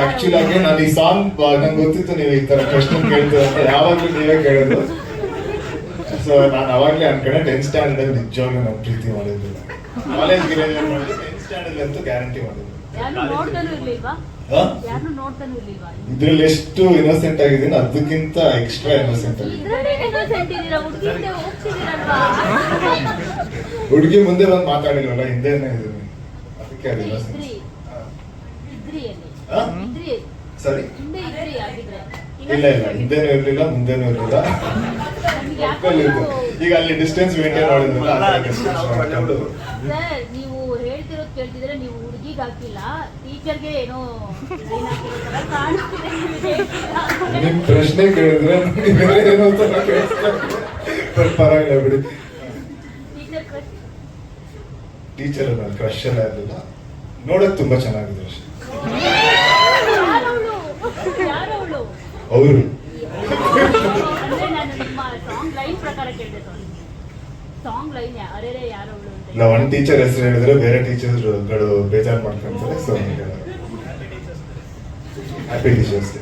Actually ನಾನು ಈ song ನಂಗೆ ಗೊತ್ತಿತ್ತು ನೀವು ಈ ತರ ಪ್ರಶ್ನೆ ಕೇಳ್ತೀರ ಅಂತ. ಯಾವಾಗ್ಲೂ ನೀವೇ ಕೇಳೋದು. ಸೊ ನಾನು ಅವಾಗ್ಲೇ ಅನ್ಕೊಂಡೆ ಟೆಂತ್ ಸ್ಟ್ಯಾಂಡರ್ಡ್ ಅಲ್ಲಿ ನಿಜವಾಗ್ಲೂ ನಾವು ಪ್ರೀತಿ ಮಾಡಿದ್ದಿಲ್ಲ ಕಾಲೇಜ್ ಗಿರೇಜ್ ಟೆಂತ್ ಸ್ಟ್ಯಾಂಡರ್ಡ್ ಅಂತೂ ಗ್ಯಾರಂಟಿ ಮಾಡಿದ್ರು ಇದ್ರಲ್ಲಿ ಎಷ್ಟು ಇನ್ನೋಸೆಂಟ್ ಆಗಿದ್ದೀನಿ ಅದಕ್ಕಿಂತ ಎಕ್ಸ್ಟ್ರಾ ಇನ್ನೋಸೆಂಟ್ ಹುಡುಗಿ ಮುಂದೆ ಬಂದು ಮಾತಾಡಿಲ್ವಲ್ಲ ಹಿಂದೆನೇ ಇದೀನಿ ಅದಕ್ಕೆ ಅದು ಇನ್ನೋಸೆಂಟ್ ಸರಿ. ಇಲ್ಲ ಇಲ್ಲ ಹಿಂದೆನೂ ಇರ್ಲಿಲ್ಲ ಮುಂದೆನೂ ಇರ್ಲಿಲ್ಲ. ಈಗ ಅಲ್ಲಿ ಡಿಸ್ಟೆನ್ಸ್ ಮೇಂಟೈನ್ ಮಾಡಿದ್ರಲ್ಲ ಸರ್ ನೀವು ಹೇಳ್ತಿರೋದು ಕೇಳ್ತಿದ್ರೆ ನೀವು ಹುಡುಗಿಗೆ ಹಾಕಿಲ್ಲ ಟೀಚರ್ಗೆ ಏನೋ ಡಿಸೈನ್ ಕಾಣಿಸ್ತಿದೆ ನೀವು ನಿಮ್ ಪ್ರಶ್ನೆ ಕೇಳಿದ್ರೆ ಏನೋ ಪರವಾಗಿಲ್ಲ ಬಿಡಿ. ಟೀಚರ್ ಟೀಚರ್ ನನ್ನ ಕ್ರಶ್ ಎಲ್ಲ ಇರಲಿಲ್ಲ. ನೋಡಕ್ ತುಂಬಾ ಚೆನ್ನಾಗಿದೆ ಅಷ್ಟೇ ಯಾರವ್ಳು? ಯಾರವ್ಳು? ಅವರು ಅಂದ್ರೆ ನಾನು ನಿಮ್ಮ ಸಾಂಗ್ ಲೈನ್ ಪ್ರಕಾರ ಕೇಳಿದೆ ಸಾರಿ ಸಾಂಗ್ ಲೈನ್ ಅರೆ ಯಾರವಳು ಅಂತ ನಾವು ಒಂದು ಟೀಚರ್ ಹೆಸರು ಹೇಳಿದ್ರೆ ಬೇರೆ ಟೀಚರ್ಗಳು ಬೇಜಾರು ಮಾಡ್ಕೊಂತಾರೆ ಸೊ ಹ್ಯಾಪಿ ಟೀಚರ್ಸ್